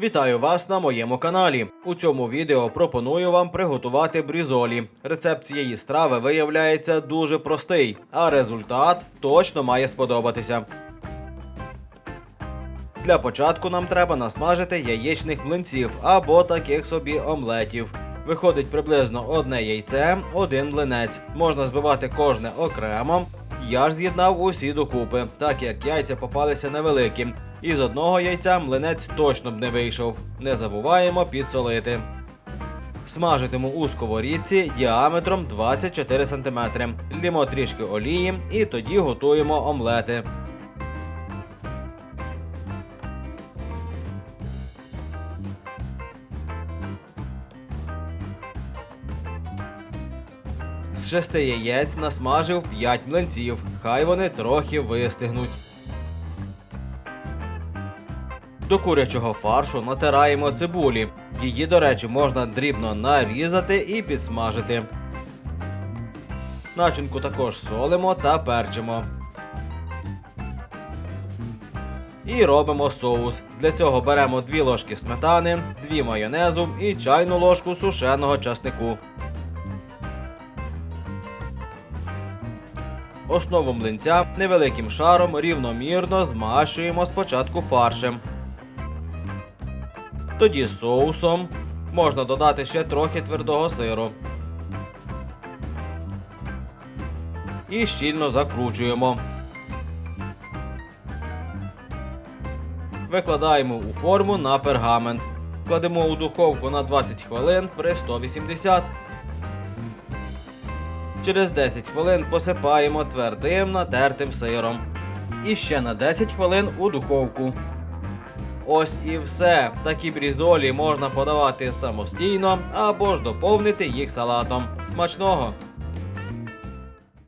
Вітаю вас на моєму каналі. У цьому відео пропоную вам приготувати брізолі. Рецепт цієї страви виявляється дуже простий, а результат точно має сподобатися. Для початку нам треба насмажити яєчних млинців або таких собі омлетів. Виходить приблизно одне яйце, один млинець. Можна збивати кожне окремо. Я ж з'єднав усі докупи, так як яйця попалися невеликі. І з одного яйця млинець точно б не вийшов. Не забуваємо підсолити. Смажитиму у сковорідці діаметром 24 см. Лімо трішки олії і тоді готуємо омлети. З шести яєць насмажив 5 млинців. Хай вони трохи вистигнуть. До курячого фаршу натираємо цибулі. Її, до речі, можна дрібно нарізати і підсмажити. Начинку також солимо та перчимо. І робимо соус. Для цього беремо 2 ложки сметани, 2 майонезу і чайну ложку сушеного часнику. Основу млинця невеликим шаром рівномірно змащуємо спочатку фаршем. Тоді соусом можна додати ще трохи твердого сиру. І щільно закручуємо. Викладаємо у форму на пергамент. Кладемо у духовку на 20 хвилин при 180. Через 10 хвилин посипаємо твердим натертим сиром. І ще на 10 хвилин у духовку. Ось і все. Такі брізолі можна подавати самостійно або ж доповнити їх салатом. Смачного!